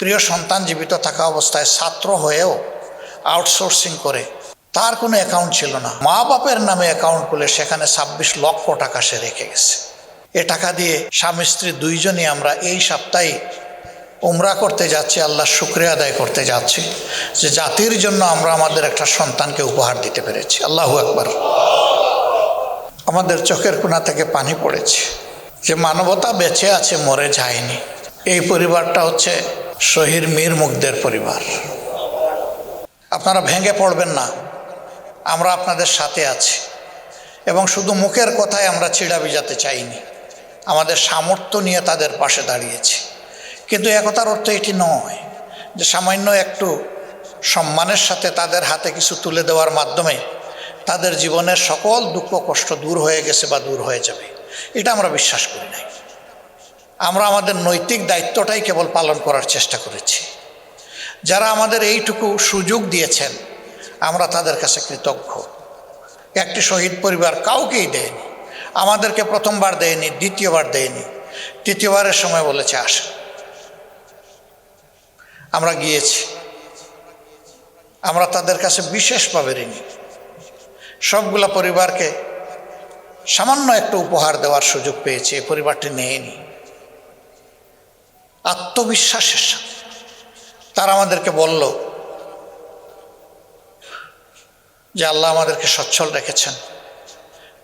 প্রিয় সন্তান জীবিত থাকা অবস্থায় ছাত্র হয়েও আউটসোর্সিং করে, তার কোনো অ্যাকাউন্ট ছিল না। মা বাপের নামে অ্যাকাউন্ট খুলে সেখানে ছাব্বিশ লক্ষ টাকা সে রেখে গেছে। এ টাকা দিয়ে স্বামী স্ত্রী দুইজনই আমরা এই সপ্তাহে উমরা করতে যাচ্ছি, আল্লাহ শুক্রিয়া আদায় করতে যাচ্ছি যে জাতির জন্য আমরা আমাদের একটা সন্তানকে উপহার দিতে পেরেছি। আল্লাহু একবার আমাদের চোখের কোনা থেকে পানি পড়েছে। যে মানবতা বেঁচে আছে, মরে যায়নি। এই পরিবারটা হচ্ছে শহীদ মীর মুগ্ধের পরিবার। আপনারা ভেঙে পড়বেন না। আমরা আপনাদের সাথে আছি। এবং শুধু মুখের কথায় আমরা চিড়া বিজাতে চাইনি। আমাদের সামর্থ্য নিয়ে তাদের পাশে দাঁড়িয়েছি। কিন্তু একতার অর্থ এটি নয় যে সামান্য একটু সম্মানের সাথে তাদের হাতে কিছু তুলে দেওয়ার মাধ্যমে তাদের জীবনের সকল দুঃখ কষ্ট দূর হয়ে গেছে বা দূর হয়ে যাবে। এটা আমরা বিশ্বাস করি নাই। আমরা আমাদের নৈতিক দায়িত্বটাই কেবল পালন করার চেষ্টা করেছি। যারা আমাদের এইটুকু সুযোগ দিয়েছেন, আমরা তাদের কাছে কৃতজ্ঞ। একটি শহীদ পরিবার কাউকেই দেয়নি, আমাদেরকে প্রথমবার দেয়নি, দ্বিতীয়বার দেয়নি, তৃতীয়বারের সময় বলেছে আসেন আমরা গিয়েছি। আমরা তাদের কাছে বিশেষভাবে ঋণী। সবগুলা পরিবারকে সামান্য একটা উপহার দেওয়ার সুযোগ পেয়েছে পরিবারটি নেয়নি। আত্মবিশ্বাসের সাথে। তারা আমাদেরকে বলল যে আল্লাহ আমাদেরকে সচ্ছল রেখেছেন।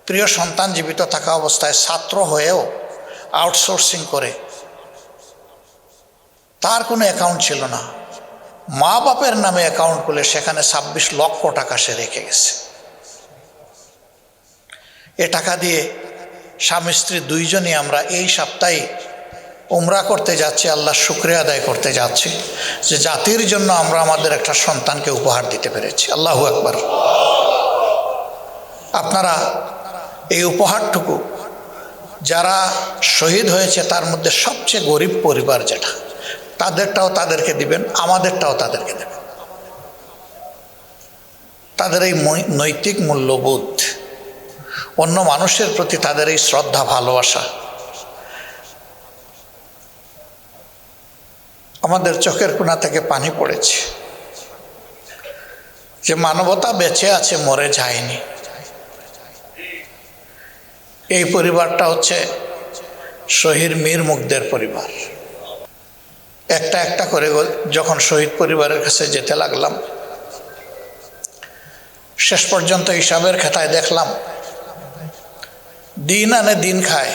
প্রিয় সন্তান জীবিত থাকা অবস্থায় ছাত্র হয়েও আউটসোর্সিং করে। তার কোনো অ্যাকাউন্ট ছিল না। মা বাপের নামে অ্যাকাউন্ট খুলে সেখানে ছাব্বিশ লক্ষ টাকা সে রেখে গেছে। এ টাকা দিয়ে স্বামী স্ত্রী দুইজনই আমরা এই সপ্তাহে উমরা করতে যাচ্ছি, আল্লাহ শুক্রিয়া আদায় করতে যাচ্ছি যে জাতির জন্য আমরা আমাদের একটা সন্তানকে উপহার দিতে পেরেছি। আল্লাহু একবার আপনারা এই উপহারটুকু, যারা শহীদ হয়েছে তার মধ্যে সবচেয়ে গরিব পরিবার যেটা, তাদেরটাও তাদেরকে দিবেন, আমাদেরটাও তাদেরকে দেবেন। তাদের এই নৈতিক মূল্যবোধ, অন্য মানুষের প্রতি তাদের এই শ্রদ্ধা, ভালোবাসা আমাদের চোখের কোনা থেকে পানি পড়েছে। যে মানবতা বেঁচে আছে, মরে যায়নি। এই পরিবারটা হচ্ছে শহীদ মীর মুগ্ধের পরিবার। একটা একটা করে যখন শহীদ পরিবারের কাছে যেতে লাগলাম, শেষ পর্যন্ত হিসাবের খাতায় দেখলাম, দিন আনে দিন খায়।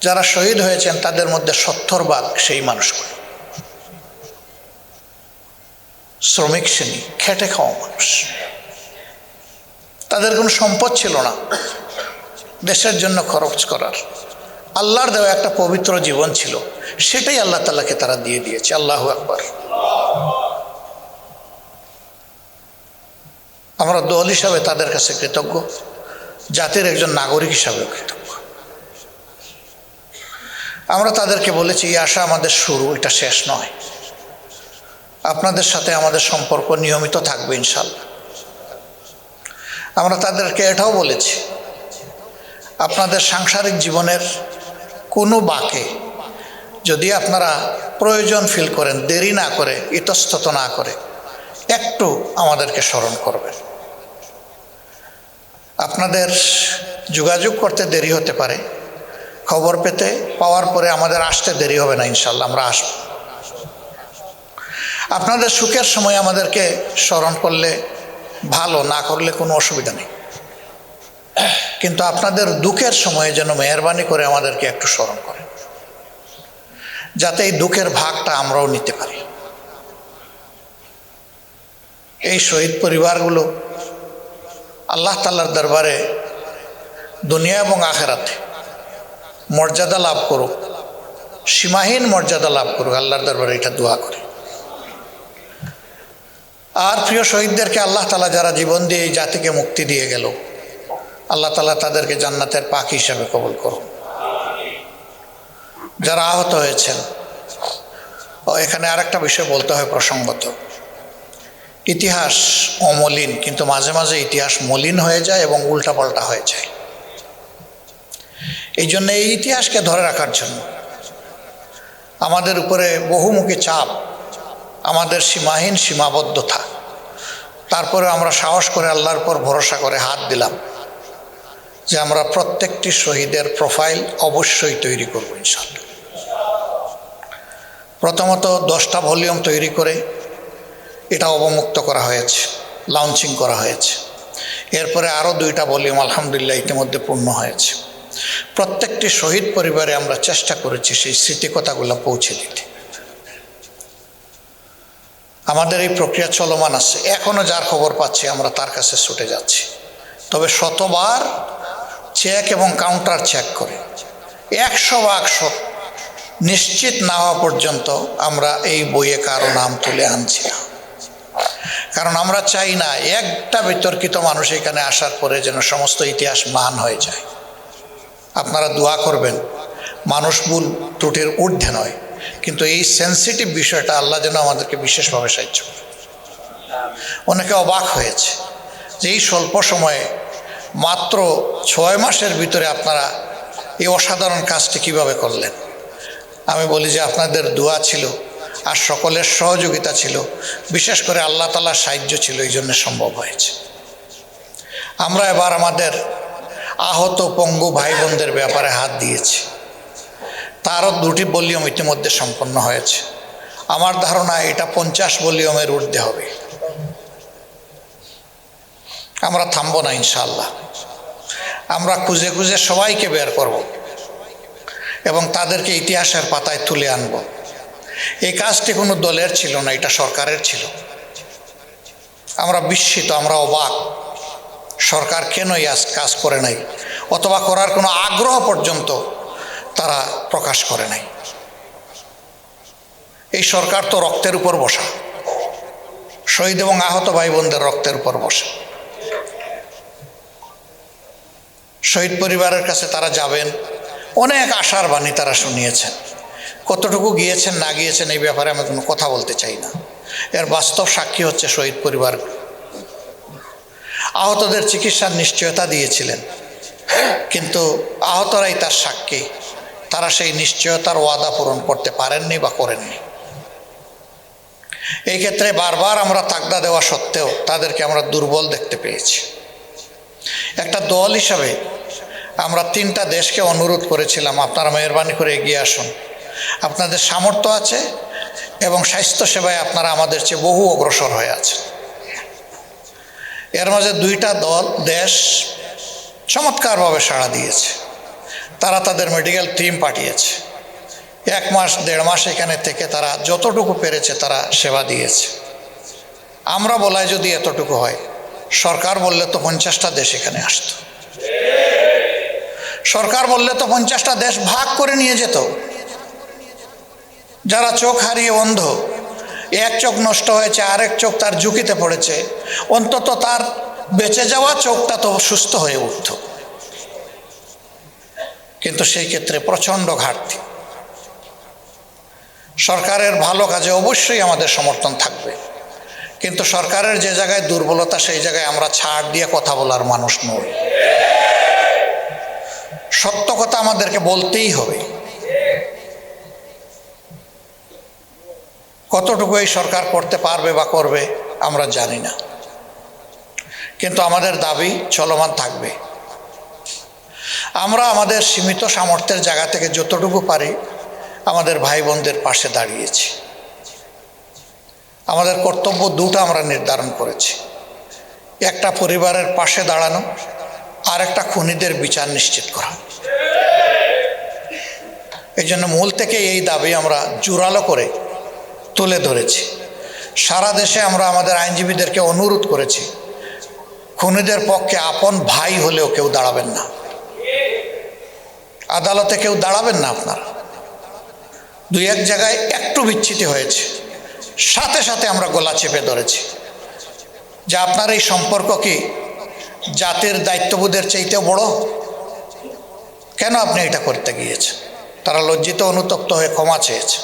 যারা শহীদ হয়েছেন, তাদের মধ্যে সত্তর ভাগ সেই মানুষগুলো। শ্রমিক শ্রেণি, খেটে খাওয়া মানুষ। তাদের কোনো সম্পদ ছিল না। দেশের জন্য খরচ করার। আল্লাহর দেওয়া একটা পবিত্র জীবন ছিল। সেটাই আল্লাহ তালাকে তারা দিয়ে দিয়েছে। আল্লাহ আকবর। আমরা দল হিসাবে তাদের কাছে কৃতজ্ঞ। জাতির একজন নাগরিক হিসাবে কৃতজ্ঞ। আমরা তাদেরকে বলেছি, এই আশা আমাদের শুরু, এটা শেষ নয়। আপনাদের সাথে আমাদের সম্পর্ক নিয়মিত থাকবে ইনশাল্লাহ আমরা তাদেরকে এটাও বলেছি, আপনাদের সাংসারিক জীবনের কোনো বাকে যদি আপনারা প্রয়োজন ফিল করেন, দেরি না করে, ইতস্তত না করে, একটু আমাদেরকে স্মরণ করবেন। আপনাদের যোগাযোগ করতে দেরি হতে পারে, খবর পেতে, পাওয়ার পরে আমাদের আসতে দেরি হবে না ইনশাল্লাহ আমরা আসব। আপনাদের সুখের সময় আমাদেরকে স্মরণ করলে, ভালো না করলে কোনো অসুবিধা নেই। কিন্তু আপনাদের দুঃখের সময়ে যেন মেহরবানি করে আমাদেরকে একটু স্মরণ করেন, যাতে এই দুঃখের ভাগটা আমরাও নিতে পারি। এই শহীদ পরিবারগুলো আল্লাহ তাল্লার দরবারে দুনিয়া এবং আখেরাতে মর্যাদা লাভ করুক, সীমাহীন মর্যাদা লাভ করুক, আল্লাহর দরবারে এটা দোয়া করে। আর প্রিয় শহীদদেরকে আল্লাহ তালা যারা জীবন দিয়ে এই জাতিকে মুক্তি দিয়ে গেল, আল্লাহ তালা তাদেরকে জান্নাতের পাক হিসাবে কবল করুন। যারা আহত হয়েছেন, ও এখানে আরেকটা বিষয় বলতে হয় প্রসঙ্গত। ইতিহাস অমলিন, কিন্তু মাঝে মাঝে ইতিহাস মলিন হয়ে যায় এবং উল্টাপাল্টা হয়ে যায়। এই জন্য এই ইতিহাসকে ধরে রাখার জন্য আমাদের উপরে বহুমুখী চাপ আমাদের সীমাহীন সীমাবদ্ধতা। তারপরে আমরা সাহস করে আল্লাহর পর ভরসা করে হাত দিলাম যে আমরা প্রত্যেকটি শহীদের প্রোফাইল অবশ্যই তৈরি করব ইনশাল্লাহ প্রথমত দশটা ভলিউম তৈরি করে এটা অবমুক্ত করা হয়েছে লঞ্চিং করা হয়েছে। এরপরে আরও দুইটা ভলিউম আলহামদুলিল্লাহ ইতিমধ্যে পূর্ণ হয়েছে। প্রত্যেকটি শহীদ পরিবারে আমরা চেষ্টা করেছি সেই স্মৃতিকথাগুলো পৌঁছে দিতে। আমাদের এই প্রক্রিয়া চলমান আছে। এখনও যার খবর পাচ্ছি, আমরা তার কাছে ছুটে যাচ্ছি। তবে শতবার চেক এবং কাউন্টার চেক করে। একশো ভাগ নিশ্চিত না হওয়া পর্যন্ত আমরা এই বইয়ে কারও নাম তুলে আনছি না। কারণ আমরা চাই না একটা বিতর্কিত মানুষ এখানে আসার পরে যেন সমস্ত ইতিহাস মান হয়ে যায়। আপনারা দোয়া করবেন, মানুষ ভুল ত্রুটির ঊর্ধ্বে নয়। কিন্তু এই সেন্সিটিভ বিষয়টা আল্লাহ যেন আমাদেরকে বিশেষভাবে সাহায্য করে অনেকে অবাক হয়েছে যে এই স্বল্প সময়ে মাত্র ছয় মাসের ভিতরে আপনারা এই অসাধারণ কাজটি কীভাবে করলেন? আমি বলি যে আপনাদের দোয়া ছিল, আর সকলের সহযোগিতা ছিল, বিশেষ করে আল্লাহ তালার সাহায্য ছিল, এই জন্য সম্ভব হয়েছে। আমরা এবার আমাদের আহত পঙ্গু ভাই বোনদের ব্যাপারে হাত দিয়েছি। তারও দুটি ভলিউম ইতিমধ্যে সম্পন্ন হয়েছে। আমার ধারণা এটা পঞ্চাশ ভলিউমের ঊর্ধ্বে হবে। আমরা থামবো না ইনশাল্লাহ আমরা খুঁজে খুঁজে সবাইকে বের করব এবং তাদেরকে ইতিহাসের পাতায় তুলে আনব। এই কাজটি কোনো দলের ছিল না, এটা সরকারের ছিল। আমরা বিস্মিত, আমরা অবাক। সরকার কেন এই কাজ করে নাই? অথবা করার কোনো আগ্রহ পর্যন্ত তারা প্রকাশ করে নাই। এই সরকার তো রক্তের উপর বসা। শহীদ এবং আহত ভাই বোনদের রক্তের উপর বসা। শহীদ পরিবারের কাছে তারা যাবেন। অনেক আশার বাণী তারা শুনিয়েছেন। কতটুকু গিয়েছেন, না গিয়েছেন এই ব্যাপারে আমি কোনো কথা বলতে চাই না। এর বাস্তব সাক্ষী হচ্ছে শহীদ পরিবার। আহতদের চিকিৎসার নিশ্চয়তা দিয়েছিলেন। কিন্তু আহতরাই তার সাক্ষী। তারা সেই নিশ্চয়তার ওয়াদা পূরণ করতে পারেননি বা করেননি। এই ক্ষেত্রে বারবার আমরা তাগদা দেওয়া সত্ত্বেও তাদেরকে আমরা দুর্বল দেখতে পেয়েছি। একটা দল হিসাবে আমরা তিনটা দেশকে অনুরোধ করেছিলাম, আপনারা মেহরবানি করে এগিয়ে আসুন। আপনাদের সামর্থ্য আছে এবং স্বাস্থ্যসেবায় আপনারা আমাদের চেয়ে বহু অগ্রসর হয়ে আছে এর মাঝে দুইটা দল, দেশ চমৎকারভাবে সাড়া দিয়েছে। তারা তাদের মেডিকেল টিম পাঠিয়েছে। এক মাস, দেড় মাস এখানে থেকে তারা যতটুকু পেরেছে তারা সেবা দিয়েছে। আমরা বলাই যদি এতটুকু হয়, সরকার বললে তো পঞ্চাশটা দেশ এখানে আসত। সরকার বললে তো পঞ্চাশটা দেশ ভাগ করে নিয়ে যেত। যারা চোখ হারিয়ে অন্ধ, এক চোখ নষ্ট হয়েছে, আরেক চোখ তার ঝুঁকিতে পড়েছে, অন্তত তার বেঁচে যাওয়া চোখটা তো সুস্থ হয়ে উঠত। কিন্তু সেই ক্ষেত্রে প্রচণ্ড ঘাটতি। সরকারের ভালো কাজে অবশ্যই আমাদের সমর্থন থাকবে। কিন্তু সরকারের যে জায়গায় দুর্বলতা, সেই জায়গায় আমরা ছাড় দিয়ে কথা বলার মানুষ নই। সত্য কথা আমাদেরকে বলতেই হবে। কতটুকু এই সরকার করতে পারবে বা করবে, আমরা জানি না। কিন্তু আমাদের দাবি চলমান থাকবে। আমরা আমাদের সীমিত সামর্থ্যের জায়গা থেকে যতটুকু পারি আমাদের ভাই বোনদের পাশে দাঁড়িয়েছি। আমাদের কর্তব্য দুটো আমরা নির্ধারণ করেছি। একটা পরিবারের পাশে দাঁড়ানো আর একটা খুনিদের বিচার নিশ্চিত করা। এই জন্য মূল থেকে এই দাবি আমরা জোরালো করে তুলে ধরেছি। সারা দেশে আমরা আমাদের আইনজীবীদেরকে অনুরোধ করেছি, খুনিদের পক্ষে আপন ভাই হলেও কেউ দাঁড়াবেন না। আদালতে কেউ দাঁড়াবেন না আপনারা। দুই এক জায়গায় একটু বিচ্ছিতি হয়েছে। সাথে সাথে আমরা গলা চেপে ধরেছি। যে আপনার এই সম্পর্ক কি জাতির দায়িত্ববোধের চাইতেও বড়? কেন আপনি এটা করতে গিয়েছেন? তারা লজ্জিত, অনুতপ্ত হয়ে ক্ষমা চেয়েছে।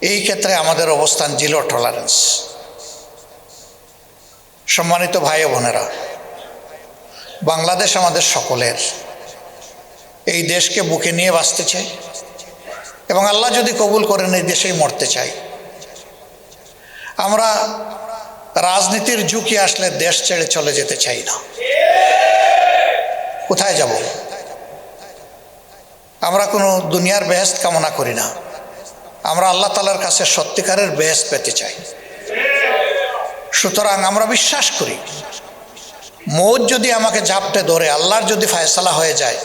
এই ক্ষেত্রে আমাদের অবস্থান জিরো টলারেন্স সম্মানিত ভাই বোনেরা, বাংলাদেশ আমাদের সকলের। এই দেশকে বুকে নিয়ে বাঁচতে চাই এবং আল্লাহ যদি কবুল করেন এই দেশেই মরতে চাই। আমরা রাজনীতির ঝুঁকি আসলে দেশ ছেড়ে চলে যেতে চাই না। কোথায় যাব? আমরা কোনো দুনিয়ার বেহেস্ত কামনা করি না। আমরা আল্লাহ তালার কাছে সত্যিকারের বেহেস্ত পেতে চাই। সুতরাং আমরা বিশ্বাস করি, মৌত যদি আমাকে ঝাপটে ধরে, আল্লাহর যদি ফায়সালা হয়ে যায়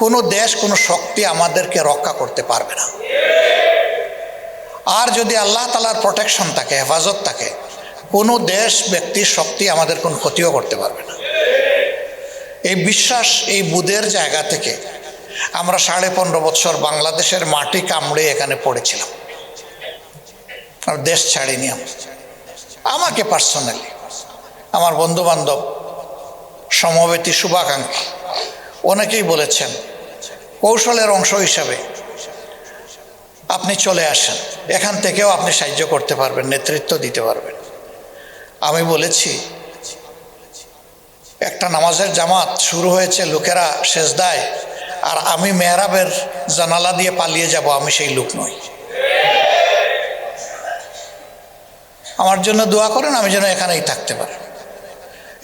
কোনো দেশ, কোনো শক্তি আমাদেরকে রক্ষা করতে পারবে না। আর যদি আল্লাহ তালার প্রোটেকশন থাকে, হেফাজত থাকে, কোনো দেশ ব্যক্তির শক্তি আমাদের কোনো ক্ষতিও করতে পারবে না। এই বিশ্বাস, এই বুধের জায়গা থেকে আমরা সাড়ে পনেরো বছর বাংলাদেশের মাটি কামড়ে এখানে পড়েছিলাম। আর দেশ ছাড়িনি আমি আমাকে পার্সোনালি আমার বন্ধু বান্ধব সমবেতী, শুভাকাঙ্ক্ষী, অনেকেই বলেছেন কৌশলের অংশ হিসাবে আপনি চলে আসেন। এখান থেকেও আপনি সাহায্য করতে পারবেন, নেতৃত্ব দিতে পারবেন। আমি বলেছি, একটা নামাজের জামাত শুরু হয়েছে, লোকেরা সেজদায়, আর আমি মেহরাবের জানালা দিয়ে পালিয়ে যাব, আমি সেই লোক নই। আমার জন্য দোয়া করেন, আমি যেন এখানেই থাকতে পারি।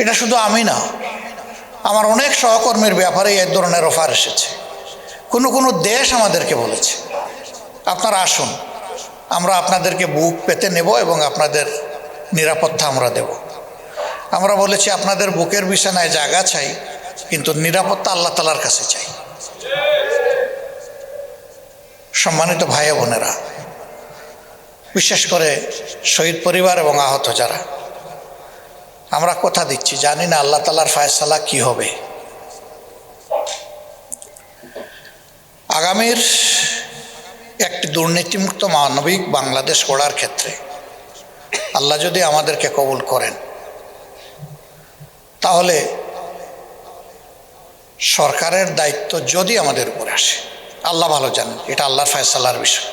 এটা শুধু আমি না, আমার অনেক সহকর্মীর ব্যাপারে এই ধরনের অফার এসেছে। কোনো কোনো দেশ আমাদেরকে বলেছে। আপনারা আসুন, আমরা আপনাদেরকে বুক পেতে নেব এবং আপনাদের নিরাপত্তা আমরা দেব। আমরা বলেছি, আপনাদের বুকের বিছানায় জায়গা চাই, কিন্তু নিরাপত্তা আল্লাহ তালার কাছে চাই। সম্মানিত ভাই বোনেরা, বিশেষ করে শহীদ পরিবার এবং আহত যারা, আমরা কথা দিচ্ছি, জানি না আল্লাহ তালার ফায়সালা কি হবে। আগামীর একটি দুর্নীতিমুক্ত মানবিক বাংলাদেশ গড়ার ক্ষেত্রে আল্লাহ যদি আমাদেরকে কবুল করেন, তাহলে সরকারের দায়িত্ব যদি আমাদের উপরে আসে, আল্লাহ ভালো জানেন, এটা আল্লাহর ফয়সালার বিষয়।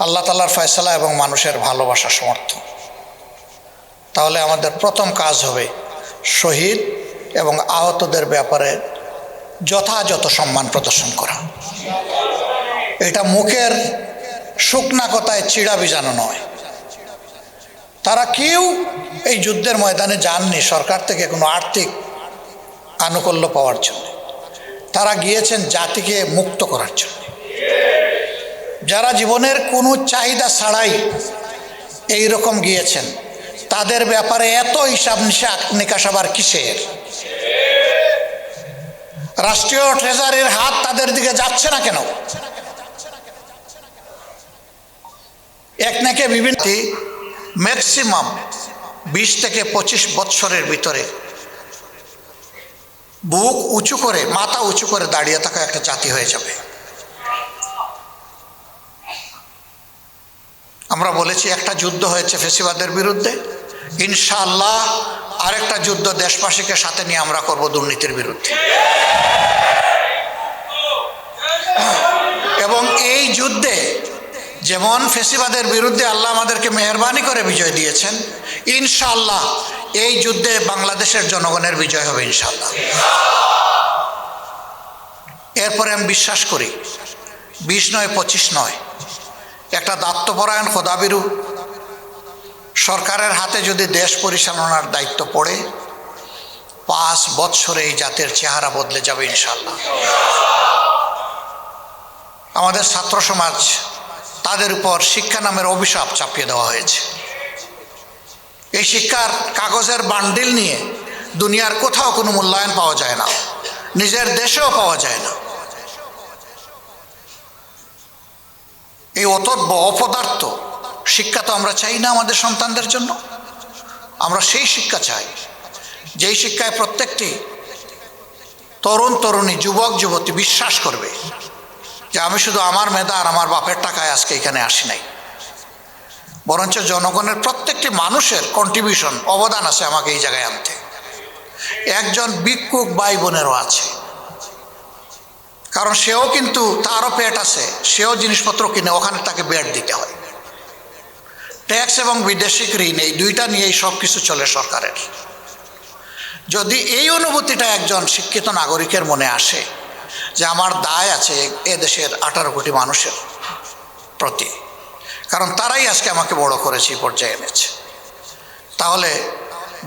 আল্লাহ তাল্লার ফয়সালা এবং মানুষের ভালোবাসা সমর্থন। তাহলে আমাদের প্রথম কাজ হবে শহীদ এবং আহতদের ব্যাপারে যথাযথ সম্মান প্রদর্শন করা। এটা মুখের শুকনা কথায় চিড়া বিজানো নয়। তারা কেউ এই যুদ্ধের ময়দানে যাননি সরকার থেকে কোনো আর্থিক আনুকূল্য পাওয়ার জন্য। তারা গিয়েছেন জাতিকে মুক্ত করার জন্য। যারা জীবনের কোনো চাহিদা ছাড়াই এই রকম গিয়েছেন, তাদের ব্যাপারে এত হিসাব নিশা নিকাশ আবার কিসের? রাষ্ট্রীয় ট্রেজারির হাত তাদের দিকে যাচ্ছে না কেন? এক নাকে বিভিন্ন ম্যাক্সিমাম বিশ থেকে পঁচিশ বৎসরের ভিতরে বুক উঁচু করে, মাথা উঁচু করে দাঁড়িয়ে থাকা একটা জাতি হয়ে যাবে। আমরা বলেছি একটা যুদ্ধ হয়েছে ফেসিবাদের বিরুদ্ধে। ইনশাআল্লাহ আরেকটা যুদ্ধ দেশবাসীকে সাথে নিয়ে আমরা করব দুর্নীতির বিরুদ্ধে। এবং এই যুদ্ধে যেমন ফেসিবাদের বিরুদ্ধে আল্লাহ আমাদেরকে মেহরবানি করে বিজয় দিয়েছেন, ইনশাআল্লাহ এই যুদ্ধে বাংলাদেশের জনগণের বিজয় হবে ইনশাল্লাহ এরপরে আমি বিশ্বাস করি, বিশ নয়, পঁচিশ নয়, একটা দাত্তপরায়ণ খোদাবিরু সরকারের হাতে যদি দেশ পরিচালনার দায়িত্ব পড়ে, পাঁচ বৎসরে এই জাতের চেহারা বদলে যাবে ইনশাল্লাহ আমাদের ছাত্র সমাজ, তাদের উপর শিক্ষা নামের অভিশাপ চাপিয়ে দেওয়া হয়েছে। এই শিক্ষার কাগজের বান্ডিল নিয়ে দুনিয়ার কোথাও কোনো মূল্যায়ন পাওয়া যায় না। নিজের দেশেও পাওয়া যায় না। এই অত অপদার্থ শিক্ষা তো আমরা চাই না আমাদের সন্তানদের জন্য। আমরা সেই শিক্ষা চাই। যেই শিক্ষায় প্রত্যেকটি তরুণ তরুণী, যুবক, যুবতী বিশ্বাস করবে যে আমি শুধু আমার মেধা আর আমার বাপের টাকায় আজকে এখানে আসি নাই। বরঞ্চ জনগণের প্রত্যেকটি মানুষের কন্ট্রিবিউশন অবদান আছে আমাকে এই জায়গায় আনতে। একজন ভিক্ষুক ভাই বোনেরও আছে। কারণ সেও কিন্তু তারও পেট আছে, সেও জিনিসপত্র কিনে ওখানে তাকে বেড দিতে হয়। ট্যাক্স এবং বিদেশিক ঋণ, এই দুইটা নিয়েই সব কিছু চলে সরকারের। যদি এই অনুভূতিটা একজন শিক্ষিত নাগরিকের মনে আসে যে আমার দায় আছে এ দেশের আঠারো কোটি মানুষের প্রতি, কারণ তারাই আজকে আমাকে বড় করেছে, এই পর্যায়ে এনেছে, তাহলে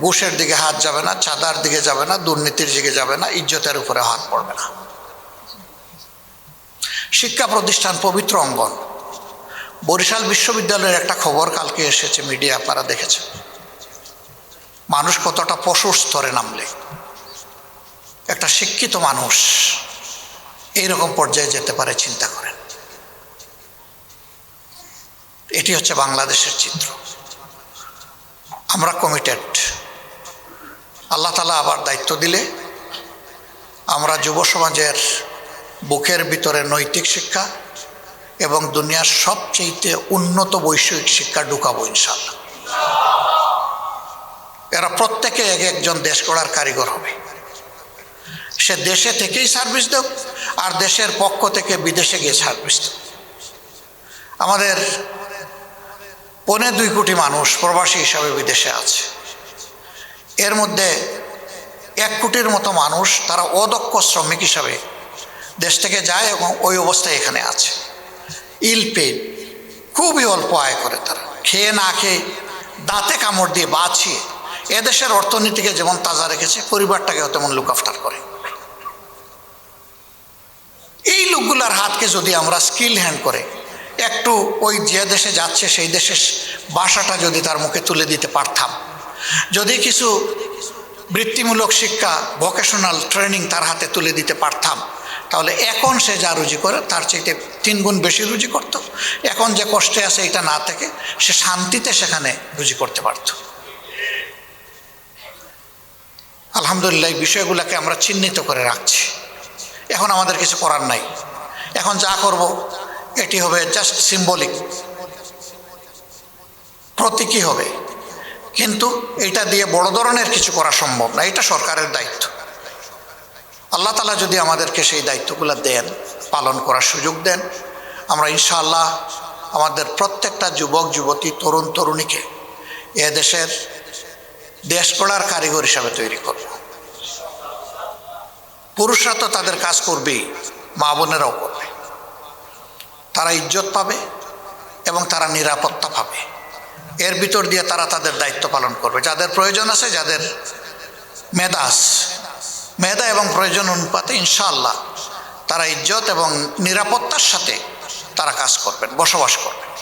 ঘুষের দিকে হাত যাবে না, চাঁদার দিকে যাবে না, দুর্নীতির দিকে যাবে না, ইজ্জতের উপরে হাত পড়বে না। শিক্ষা প্রতিষ্ঠান পবিত্র অঙ্গন বরিশাল বিশ্ববিদ্যালয়ের একটা খবর কালকে এসেছে, মিডিয়া আপনারা দেখেছেন। মানুষ কতটা পশুর স্তরে নামলে। একটা শিক্ষিত মানুষ এইরকম পর্যায়ে যেতে পারে, চিন্তা করেন। এটি হচ্ছে বাংলাদেশের চিত্র। আমরা কমিটেড আল্লাহ তালা আবার দায়িত্ব দিলে আমরা যুব সমাজের বুকের ভিতরে নৈতিক শিক্ষা এবং দুনিয়ার সবচেয়ে উন্নত বৈষয়িক শিক্ষা ঢুকাবো ইনশাল্লাহ এরা প্রত্যেকে এক একজন দেশ গড়ার কারিগর হবে। সে দেশে থেকেই সার্ভিস দেব আর দেশের পক্ষ থেকে বিদেশে গিয়ে সার্ভিস দেব আমাদের পৌনে দুই কোটি মানুষ প্রবাসী হিসাবে বিদেশে আছে। এর মধ্যে এক কোটির মতো মানুষ তারা অদক্ষ শ্রমিক হিসাবে দেশ থেকে যায় এবং ওই অবস্থায় এখানে আছে। ইল পেড খুবই অল্প আয় করে তারা। খেয়ে না খেয়ে দাঁতে কামড় দিয়ে বাঁচিয়ে এদেশের অর্থনীতিকে যেমন তাজা রেখেছে পরিবারটাকেও তেমন লুক আফটার করে। এই লোকগুলার হাতকে যদি আমরা স্কিল হ্যান্ড করে একটু ওই যে দেশে যাচ্ছে, সেই দেশের বাসাটা যদি তার মুখে তুলে দিতে পারতাম। যদি কিছু বৃত্তিমূলক শিক্ষা ভোকেশনাল ট্রেনিং তার হাতে তুলে দিতে পারতাম। তাহলে এখন সে যা রুজি করে, তার চাইতে তিন গুণ বেশি রুজি করত। এখন যে কষ্টে আছে এটা না থেকে সে শান্তিতে সেখানে রুজি করতে পারত। আলহামদুলিল্লাহ, এই বিষয়গুলোকে আমরা চিহ্নিত করে রাখছি। এখন আমাদের কিছু করার নাই। এখন যা করব, এটি হবে জাস্ট সিম্বলিক প্রতীকী হবে। কিন্তু এটা দিয়ে বড় ধরনের কিছু করা সম্ভব না, এটা সরকারের দায়িত্ব। আল্লাহ তালা যদি আমাদেরকে সেই দায়িত্বগুলো দেন, পালন করার সুযোগ দেন, আমরা ইনশাআল্লাহ আমাদের প্রত্যেকটা যুবক, যুবতী, তরুণ, তরুণীকে এ দেশের দেশ গড়ার কারিগর হিসাবে তৈরি করব। পুরুষরা তো তাদের কাজ করবেই, মা বোনেরাও করবে। তারা ইজ্জত পাবে এবং তারা নিরাপত্তা পাবে। এর ভিতর দিয়ে তারা তাদের দায়িত্ব পালন করবে। যাদের প্রয়োজন আছে, যাদের মেধাস মেধা এবং প্রয়োজন অনুপাতে ইনশাআল্লাহ তারা ইজ্জত এবং নিরাপত্তার সাথে তারা কাজ করবেন, বসবাস করবেন।